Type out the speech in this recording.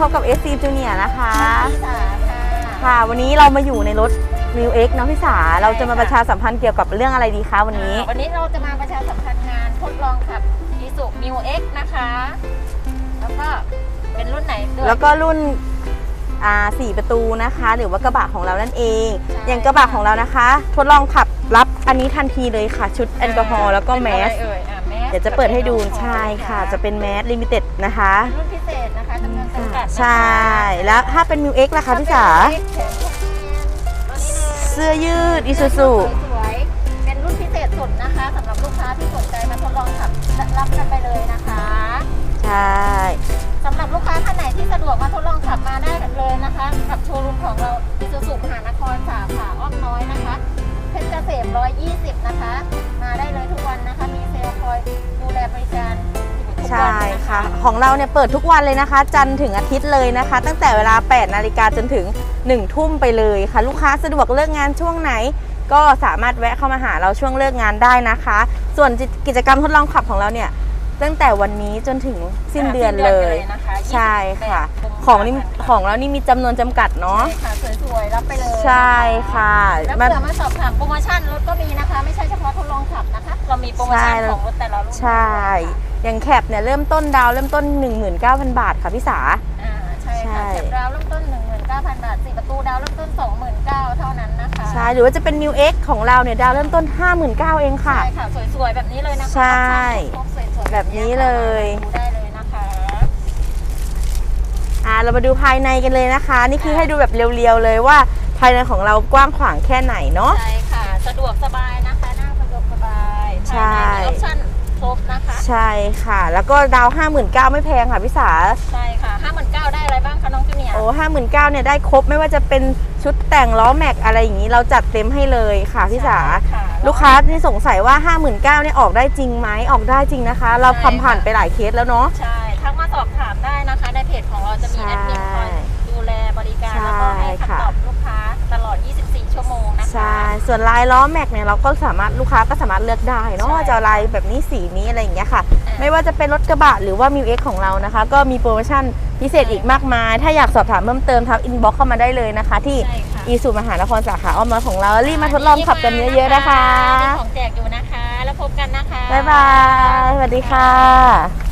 พบกับ SC Junior นะคะพี่สาค่ะค่ะ วันนี้เรามาอยู่ในรถ m ิว X เนาะพี่สาเราจะมาใช่ค่ะประชาสัมพันธ์เกี่ยวกับเรื่องอะไรดีคะวันนี้อ่าวันนี้เราจะมาประชาสัมพันธ์งานทดลองขับ i s u m u X นะคะ แล้วก็เป็นรุ่นไหนด้วย แล้วก็รุ่นอ่าสี่ประตูนะคะ หรือว่ากระบะของเรานั่นเองใช่อย่างกระบะของเรานะคะ ทดลองขับรับอันนี้ทันทีเลยค่ะ ชุดแอลกอฮอล์แล้วก็แมส เป็นอะไรเอ่ยอะแมสเดี๋ยวจะเปิดให้ดูกับแอลกอฮอล์ใช่ค่ะ จะเป็นแมสลิมิเต็ดนะคะรุ่นพิเศษนะคะจำนวนจำกัดนะคะใช่แล้วถ้าเป็น m ิว X ล่ะคะพี่สาถ้เป็น X แถมพวกนี้ตัวนี้เลยเสื้อยืดอิซูซุสวยๆเป็นรุ่นพิเศษสุดนะคะสำหรับลูกค้าที่สนใจมาทดลองขับรับกันไปเลยนะคะใช่สำหรับลูกค้าท่านไหนที่สะดวกมาทดลองขับมาได้เลยนะคะกับโชว์รูมของเราอิซูซุมหานครสาขาอ้อมน้อยนะคะเพชรเกษม120 นะคะ มาได้เลยทุกวันนะคะมีเซลล์ค อยดูแลบริการอยู่ทุกวันใช่นค่ะ ของเราเนี่ยเปิดทุกวันเลยนะคะ จันทร์ถึงอาทิตย์เลยนะคะ ตั้งแต่เวลา 8 นาฬิกาจนถึง 1 ทุ่มไปเลยค่ะ ลูกค้าสะดวกเลิกงานช่วงไหน ก็สามารถแวะเข้ามาหาเราช่วงเลิกงานได้นะคะ ส่วนกิจกรรมทดลองขับของเราเนี่ย ตั้งแต่วันนี้จนถึงสิ้นเดือนเลย นะคะใช่ค่ะ 28ของนี่ของเรานี่มีจำนวนจำกัดเนาะ ใช่ค่ะสวยๆรับไปเลยใช่ค่ะแล้วมา เผื่อมาสอบถามโปรโมชั่นรถก็มีนะคะ ไม่ใช่เฉพาะทดลองขับนะคะ เรามีโปรโมชั่นใช่ ของรถแต่ละรุ่นใช่ อย่างแคปเนี่ยเริ่มต้นดาวน์เริ่มต้น 19,000 บาทค่ะพี่สา อ่าใช่ใช่ค่ะแคปดาวเริ่มต้น 19,000 บาทสี่ประตูดาวเริ่มต้น 29,000 เท่านั้นนะคะ ใช่หรือว่าจะเป็น New X ของเราเนี่ยดาวน์เริ่มต้น 59,000เองค่ะ ใช่ค่ะ สวยๆ แบบนี้เลยนะคะใช่ครบสวยๆแบบนี้เลยดูได้เลยนะคะอ่าเรามาดูภายในกันเลยนะคะ นี่คือให้ดูแบบเรียวๆเลยว่าภายในของเรากว้างขวางแค่ไหนเนาะใช่ค่ะ สะดวกสบายนะคะนั่งสะดวกสบายใช่ภายในมีออปชั่นครบนะคะ ใช่ค่ะ แล้วก็ดาว 59,000ไม่แพงค่ะพี่สาใช่ค่ะ 59,000ได้อะไรบ้างคะน้องจูเนียร์โอ้59,000เนี่ยได้ครบไม่ว่าจะเป็น ชุดแต่งล้อแม็กอะไรอย่างนี้เราจัดเต็มให้เลยค่ะพี่สาใช่ค่ะลูกค้าที่สงสัยว่า 59,000เนี่ยออกได้จริงไหมออกได้จริงนะคะ เราทำผ่านไปหลายเคสแล้วเนาะใช่ทักมาสอบถามได้นะคะ ในเพจของเราจะมีใช่แอดมินคอยดูแลบริการใช่แล้วก็ให้ค่ะคำตอบลูกค้าตลอด 24 ชั่วโมงนะคะใช่ส่วนลายล้อแม็กเนี่ยเราก็สามารถลูกค้าก็สามารถเลือกได้เนาะใช่ว่าจะเอาลายแบบนี้สีนี้อะไรอย่างเงี้ยค่ะอ่า ไม่ว่าจะเป็นรถกระบะหรือว่า m ิว X ของเรานะคะ ก็มีโปรโมชั่นพิเศษอีกมากมาย ถ้าอยากสอบถามเพิ่มเติมทักอินบ็อกเข้ามาได้เลยนะคะ ที่ใช่ค่ะ อีสุมหานครสาขาอ้อมน้อยของเรารีบมาทดลองขับกันเยอะๆนะคะ มีของแจกอยู่นะคะ แล้วพบกันนะคะ บ๊ายบาย สวัสดีค่ะ